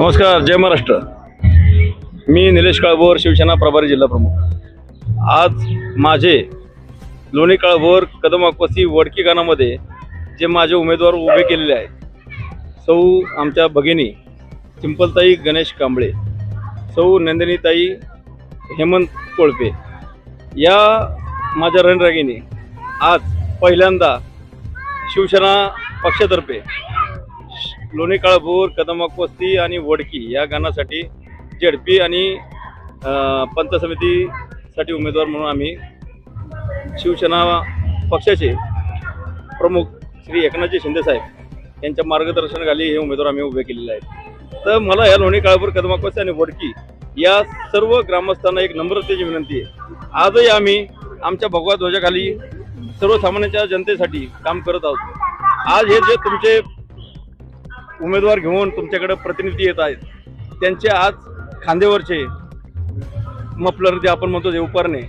नमस्कार जय महाराष्ट्र. मी निलेश काळभोर शिवसेना प्रभारी जिल्हा प्रमुख. आज माझे लोणी काळभोर कदम वडकी गानामध्ये जे माझे उमेदवार उभे केलेले आहेत सौ आमच्या भगिनी चिंपलताई गणेश कांबळे सौ नंदिनीताई हेमंत कोळपे या माझ्या रणरागिनी आज पहिल्यांदा शिवसेना पक्षातर्फे लोणी काळभोर कदमाकवस्ती आणि वडकी या गाण्यासाठी झेडपी आणि पंत समितीसाठी उमेदवार म्हणून आम्ही शिवसेना पक्षाचे प्रमुख श्री एकनाथजी शिंदेसाहेब यांच्या मार्गदर्शनाखाली हे उमेदवार आम्ही उभे केलेले आहेत. तर मला या लोणी काळभोर कदमाकवस्ती आणि वडकी या सर्व ग्रामस्थांना एक नम्रतेची विनंती आहे. आजही आम्ही आमच्या भगवा ध्वजाखाली सर्वसामान्यांच्या जनतेसाठी काम करत आहोत. आज हे जे तुमचे उमेदवार घेऊन तुमच्याकडे प्रतिनिधी येत आहेत. त्यांचे आज खांद्यावरचे मफलर जे आपण म्हणतो जे उपरणे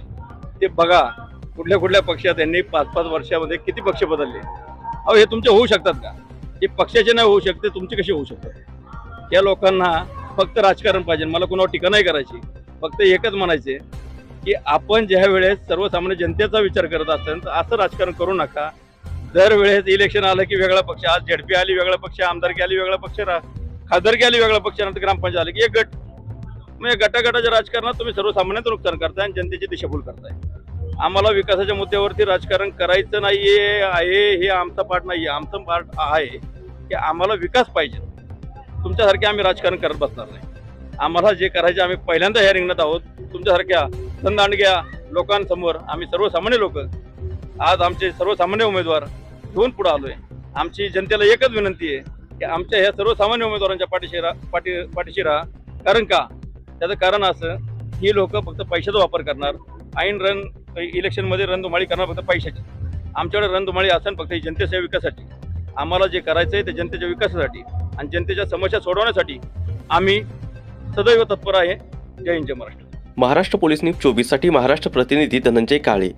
ते बघा कुठल्या कुठल्या पक्षात यांनी पाच पाच वर्षामध्ये किती पक्ष बदलले? अहो हे तुमचे होऊ शकतात का? हे पक्षाचे नाही होऊ शकते तुमचे कसे होऊ शकतात? या लोकांना फक्त राजकारण पाहिजे. मला कुणावर टीका नाही करायची. फक्त एकच म्हणायचे की आपण ज्या वेळेस सर्वसामान्य जनतेचा विचार करत असेल तर असं राजकारण करू नका. दरवेळेस इलेक्शन आलं की वेगळा पक्ष आज झेडपी आली वेगळा पक्ष आमदारकी आली वेगळा पक्ष खासदारकी आली वेगळा पक्ष नंतर ग्रामपंचायत आली. की एक गट. म्हणजे गटागटाच्या राजकारणात तुम्ही सर्वसामान्यांचं नुकसान करताय आणि जनतेची दिशाभूल करताय. आम्हाला विकासाच्या मुद्द्यावरती राजकारण करायचं नाहीये आहे हे आमचा पाठ आहे आमचं पाठ आहे की आम्हाला विकास पाहिजे. तुमच्यासारखे आम्ही राजकारण करत बसणार नाही. आम्हाला जे करायचे आम्ही पहिल्यांदा ह्या रिंगणात आहोत. तुमच्यासारख्या संदांडग्या लोकांसमोर आम्ही सर्वसामान्य लोक आज आमचे सर्वसामान्य उमेदवार घेऊन पुढे आलोय. आमची जनतेला एकच विनंती आहे की आमच्या ह्या सर्वसामान्य उमेदवारांच्या पाठीशी राहा पाठी पाठीशी राहा. कारण का? त्याचं कारण असं ही लोक फक्त पैशाचा वापर करणार. ऐन रन इलेक्शनमध्ये रणधुमाळी करणार फक्त पैशाची. आमच्याकडे रणधुमाळी असेल फक्त जनतेच्या विकासासाठी आम्हाला जे करायचं आहे ते जनतेच्या विकासासाठी आणि जनतेच्या समस्या सोडवण्यासाठी आम्ही सदैव तत्पर आहे. जय हिंद जय महाराष्ट्र. महाराष्ट्र पोलीस न्यूज चोवीससाठी महाराष्ट्र प्रतिनिधी धनंजय काळे.